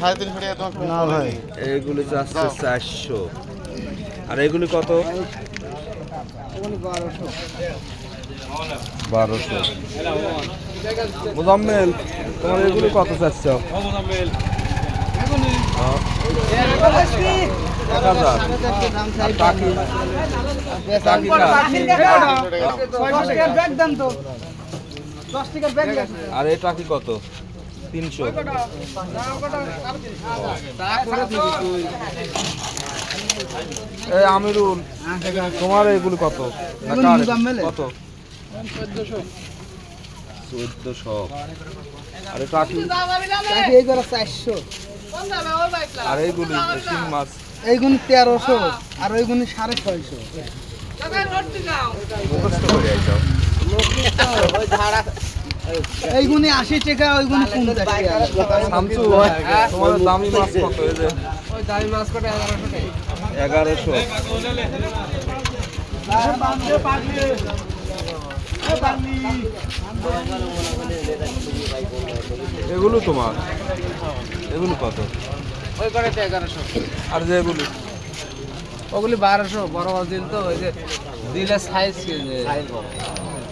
সাড়ে তিনশো টাকা তোমার না ভাই। এগুলি চাচ্ছে চারশো। আর এগুলি কত? বারোশো। মোজাম্মেল তোমার এগুলি কত চাচ্ছ? আর এই টাকি কত? তিনশো। এই আমিরুল তোমার এগুলি কত? কত? চোদ্দশো। আর টাকি আর এইগুলি শিং মাছ। এইগুলি তেরোশো আর ওইগুলি সাড়ে ছয়শো। মুখস্থ করে আইসাও এইগুলি আশি টাকা ওইগুলি পঞ্চাশ টাকা। শামসু তোমার দামি মাছ কত এই যে? এগারোশো এগুলো তোমার? এগুলো কত? ওই করে তো এগারোশো? আর যে এগুলো? ওগুলি বারোশো বড় বড় দিল তো ওই যে দিলে সাইজ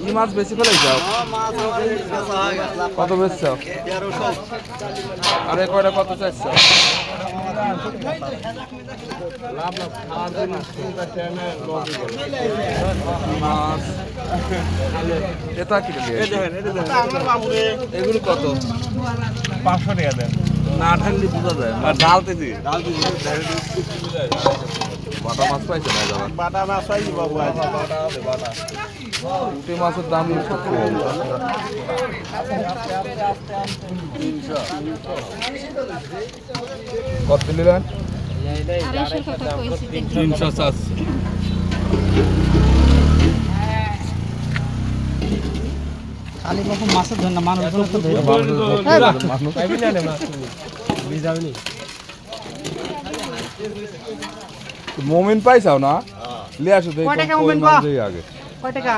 কিন্তু মাছ বেশি ফেলে যাও কত বেচছ? আরে কয়টা কত চাইছ? এটা কি এগুলো কত? পাঁচশো টাকা দেন। না ঢাললে বোঝা যায় দি বাটা মাছ পাইছে না বাটা মাছ পাইছি বাবু। আজ পুঁটি মাছের দাম কত নিলেন তিনশো চারশো খালি কখন মাছের ধর না মানুষ তো ধরে। মোমিন পাইছাও না? লিয়ে আসো দেখি আগে। কয় টাকা?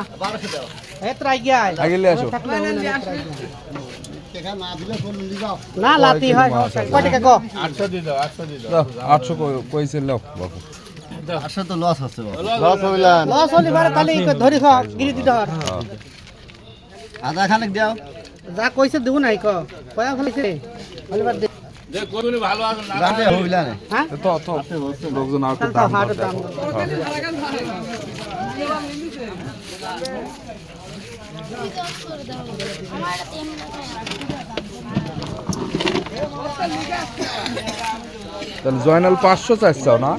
আসো। না লাতি হয়। কয় টাকা কো? আটশো দিয়ে দাও আটশো দিয়ে দাও। দাও, আটশো কই- কইছে নাও বাপু লস হইলাম লস হলি বারে তাহলে ধরি খাও গিরি দি ধর। হ্যাঁ। আধা খানিক দাও যা কইছে দেবো নাই ক। কয়া হলিবার হ্যাঁ? হ্যাঁ। তাহলে জয়নাল পাঁচশো চাইছাও না?